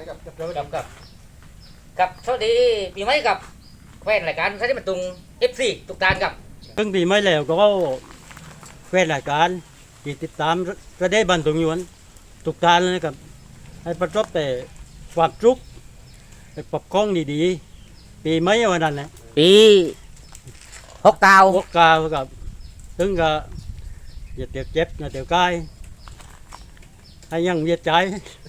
นี่มันปิดไหมกับครับสวัสกัดีบกับกับสวัสดีปีใหม่กับแฟนรายการสายมันตุง FC ทุกท่านครับเพิ่งปีใหม่แล้วก็แฟนรายการที่ติดตามกระได้บันทุงยวนทุกท่านเลยนะครับให้ประสบแต่ความสุขให้ปรับคล้องดีๆ ปีใหม่วันนั้นนะปีหกเก้าโอกาสกับถึงก็อย่าเตียวเจ็บอย่าเตียวกา ยให้ยังเวียดใจ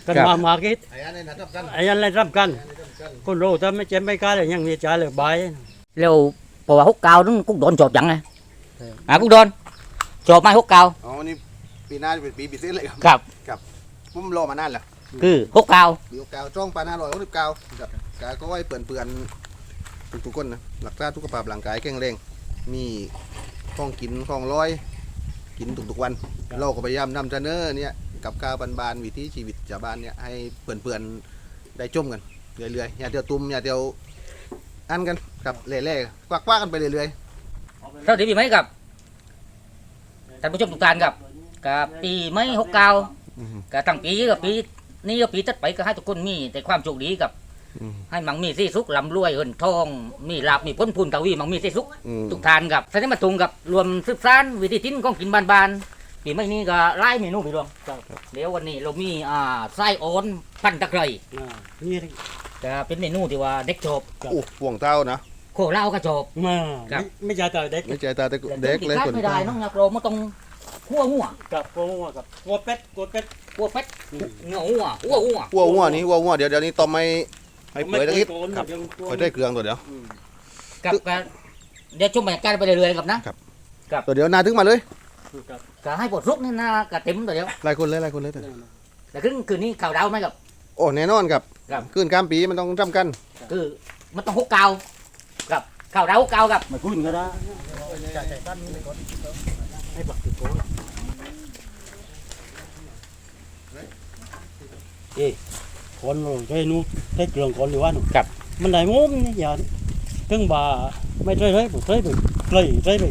กันมามาคิดไอ้อันนี้นะครับกันไอ้ยันอะไรรับกันอันนี้กันกันคนรู้ถ้าไม่เจ็บไม่กายเลยยังเวียดใจเลยบายเร็วเพราะว่าหกเก้านั้นกุ๊กโดนจบยังไงใช่อะกุ๊กโดนจบไหมหกเก้าอ๋อนี่ปีหน้าจะเป็นปีปิดเส้นเลยครับครับผมรอมานานแล้วคือหกเก้าปีเก้าจ้องปานห้าร้อยหกสิบเก้าครับกาก็ไว้เปื่อนเปื่อนทุกๆคนนะหลักษาสุขภาพร่างกายแข็งแรงมีของกินของร้อย กินทุกๆวัน เราก็พยายามนำเสนอเนี่ย กับกาวบานๆวิถีชีวิตชาวบ้านเนี่ยให้เปื่อนๆได้จมกันเรื่อยๆอย่าเดียวตุ่มอย่าเดียวอันกันกับเล่ๆควักๆกันไปเรื่อยสวัสดีปีใหม่กับท่านผู้ชมทุกท่านครับกับปีใหม่หกเก้าๆอืมก็ตั้งปีกับปีนี้ก็ปีตัดไปก็ให้ทุกคนมีแต่ความโชคดีกับอืมให้มังมีสีสุขลำรวยเงินทอง มีลาบมีพ้นพูนทวีมังมีสีสุขอืมทุกทานกับสนิทมาตุงกับรวมสืบสานวิธีทิ้นของกินบานๆ ปีใหม่นี้ก็ไล่เมนูพี่รวงครับ เดี๋ยววันนี้เรามีอ่าไส้โอนพันตะไคร้อ่านี่ก็เป็นเมนูที่ว่าเด็กชอบโอ้ห่วงเต้านะโคเหล้าก็ชอบ มาครับ ไม่ไม่ใช่แต่เด็กไม่ใจตาแต่แต่เด็กเลยที่ขาดคนไม่ได้น้องยาโปรมันต้องหัวหัวกับโกงกับโกเป็ดโกเป็ด หัวเป็ดหัวหัวหัวหัววัววัวนี้วัววัวเดี๋ยวเดี๋ยวนี้ต้มไม่ให้เปื่อยตะกี้โกนครับยังโกนค่อยได้เครื่องตัวเดียวอืมกับก็เดี๋ยวชมบรรยากาศไปเรื่อยๆกับนะตัวเดียวนาถึงมาเลยครับ ก็ให้ปวดรุกนี่นะก็เต็มตัวเดียวหลายคนเลยหลายคนเลยแต่แต่คืนคืนนี้ข่าวดาวไหมกับ โอ้แน่นอนครับครับ ขึ้นกลามปีมันต้องจำกัน คือมันต้องหกเกากับข่าวดาวหกเกากับมาคุ้นก็ได้ให้ปักติดโกนเอ้คนเราใช้นู้ใช้เครื่องคนหรือว่าหนูมันได้มุมนี่อย่าถึงบ่าไม่ใช่เลยผมใช้ไปใกล้ใช้ไปกูดเลยจ่าหอมเลยอืมถึงตอนนี้ใช้หมูก็ไป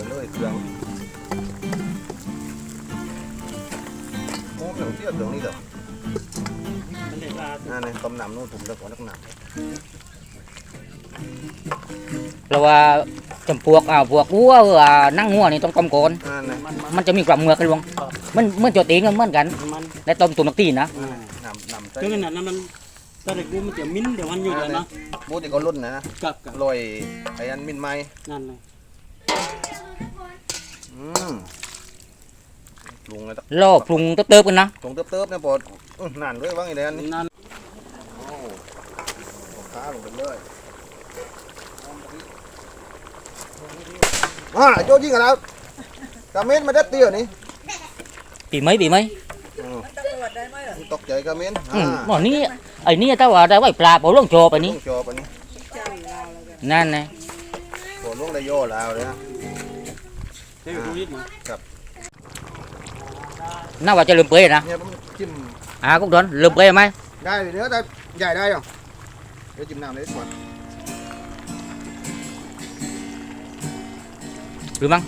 ไปเลยเครื่องโอ้เครื่องเทียบตรงนี้เด้อนั่นเลยต้มน้ำนู่นถุ่มแล้วก่อนนักหนาเราว่าจำพวกอ่าพวกหัวอ่านั่งหัวนี่ต้องต้มก่อนนั่นเลยมันจะมีความเหงือกกันลวงมันเหมื่อนโจตีกันเหมือนกันมันในต้มตุนนักตีนะน้ำน้ำใส่ถึงขนาดนั้นมันถ้าเด็กกูมันจะมิ้นเดี๋ยวมันอยู่เลยนะบูติก็รุ่นนะนะกับกับลอยไอ้อันมินไม้นั่นเลย อืมลุงเลยตักล่อปรุงเติบๆกันนะตรงเติบๆเนี่ยปอดอื้อนานด้วยว่างไอ้แดนนี่นั่นโอ้ของข้าลงไปเลยอ่าโจยิงกันแล้วกระเม็นมาได้เตี้ยนี่ปีไหมปีไหมอืมตกใจกระเม็นอือ่ามหมอนี้ไอ้นี่ถ้าว่าได้ไว้ปลาเปล่าล่วงโจไปนี้ลุงจอปะนี่นั่นไงโผล่ลุงได้ย่อแล้วเลยนะ เที่ยวดูนิดนะน่าว่าจะลืมเปยนะเนี่ยผมจิ้มอ่ากุ๊กโดนลืมเปยไหมได้เลยเนื้อได้ใหญ่ได้ยังเดี๋ยวจิ้มน้ำเลยก่อนหรือมั้ง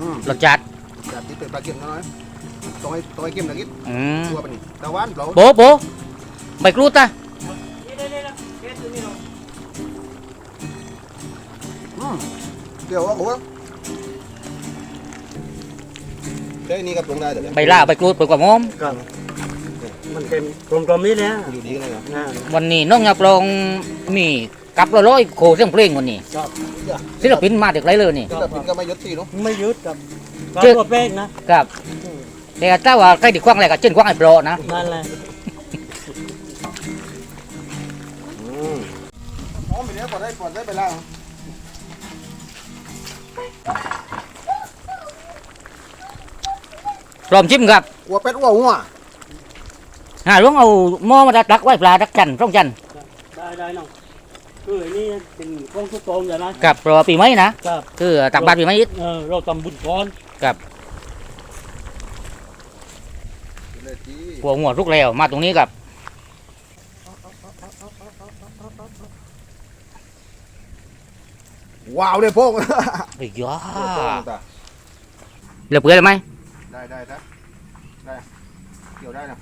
อืมรสจัดจัดที่เป็นปลาเค็มน้อยต้องให้ต้องให้เค็มหน่อยนิดอืมตัวปะนี่ตะวันเปล่าโบโบใบกรูดตาอืมเดี๋ยวว่าโอ้โห เฮ้ยนี่กับปรุงได้แต่เดี๋ยวใบล่าใบกรูดเปิดกว่าหอมกับมันเค็มกลมกลมๆนี่แหละอยู่ดีกันเลยเหรอนะวันนี้น้องอยากลองมีกับร้อยๆโคเสียงเพลงวันนี้ครับศิลปินมาจากไรเลยนี่ศิลปินก็ไม่ยศตีเนาะไม่ยึดกับการเจ๊ตัวแป้งนะครับแต่ถ้าว่าใครติดคว้างอะไรก็เช่นคว้างไอ้โปรนะนั่นแหละอ๋อไม่ได้ปลดได้ปลดได้ไปแล้ว พ ร้อมชิมครับวัวเป็ดวัวหัวหาหลวงเอาหม้อมาดักไว้ปลาดักจันร่องจันได้ได้น้องคือไอ้นี่เป็นของทุกกองอย่างนั้นกับเพราะว่าปีใหม่นะครับคือตักบาตรปีใหม่อีกเออเราทำบุญก้อนเลยจีหัวหัวทุกแล้วมาตรงนี้กับว้าวเลยพงไอ้ยาพงตาเหลือเปลือยเลยไหม ได้ได้ได้ได้ เกี่ยวได้นะ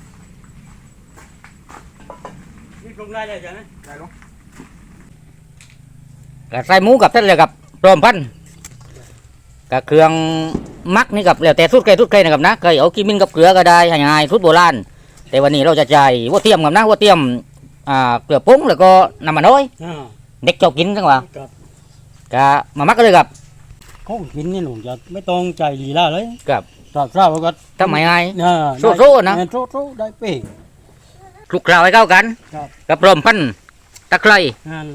นี่ตรงได้เลยใช่ไหมได้เนาะกับใส่หมูกับเส้นเลยกับพร้อมพันกับเครื่องมักนี่กับแล้วแต่สุดใครสุดใครนะครับนะเคยเอากิมินกับเกลือก็ได้ง่ายๆสุดโบราณแต่วันนี้เราจะใช้หัวเทียมกับนะหัวเทียมอ่าเกลือปุ้งแล้วก็น้ำมันน้อยอ่าเด็กชอบกินจังหวะครับกะมามักกันเลยกับของกินนี่หนูจะไม่ต้องใจลีลาเลยครับ ตากข้าวก็ทำไมไงอ่าโซ่ๆนะ ได้โซ่ๆได้เป้ง คลุกเคล้าให้เข้ากันครับ กับรมพันตะไคร้ นั่น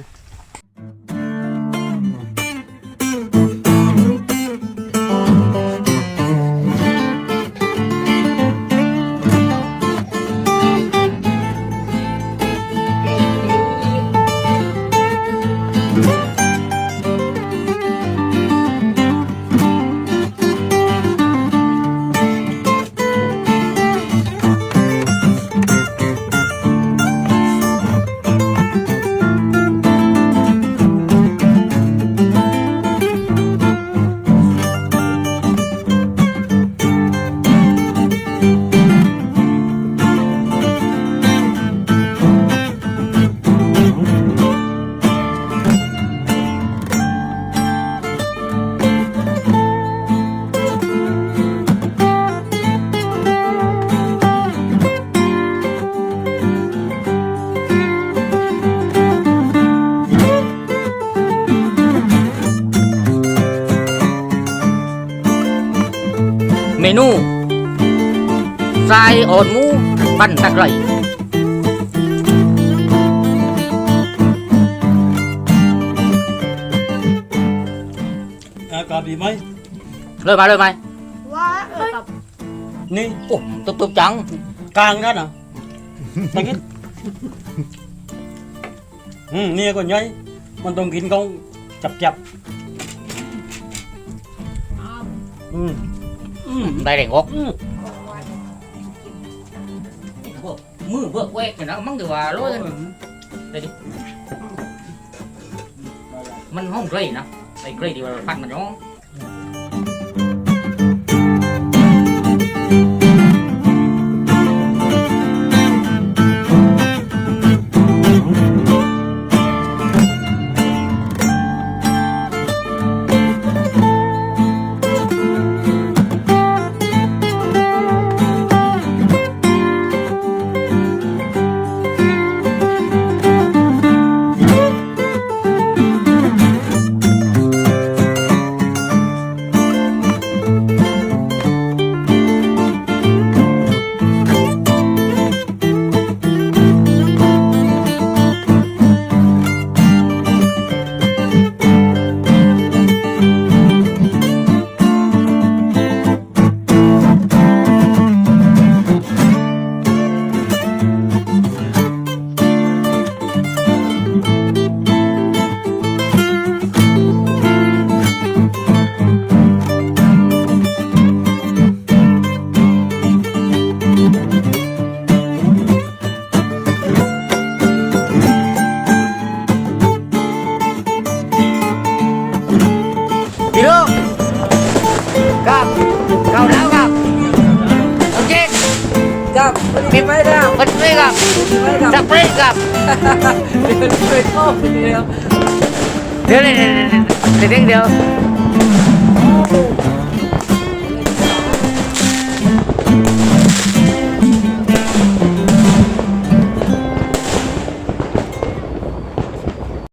นูทรายอ่อนหมูปั้นตะไคร้อากาศดีไหมเลยมาเลยไหมว่าเออกับนี่โอ้ตุบตุบจังกลางนั่นอะตะกี้อืมนี่ก็ใหญ่มันต้องกินของจับจับๆอืม อืมได้แรงออกอืมมือเบิกแวกอยู่นะมั้งถือว่าร้อยกันได้ดิมันห้องไกลนะไอ้ไกลที่ว่าปั้นมันย้อง ยวเดี๋ยวเดี๋ยวเดี๋ยวเดี๋ยว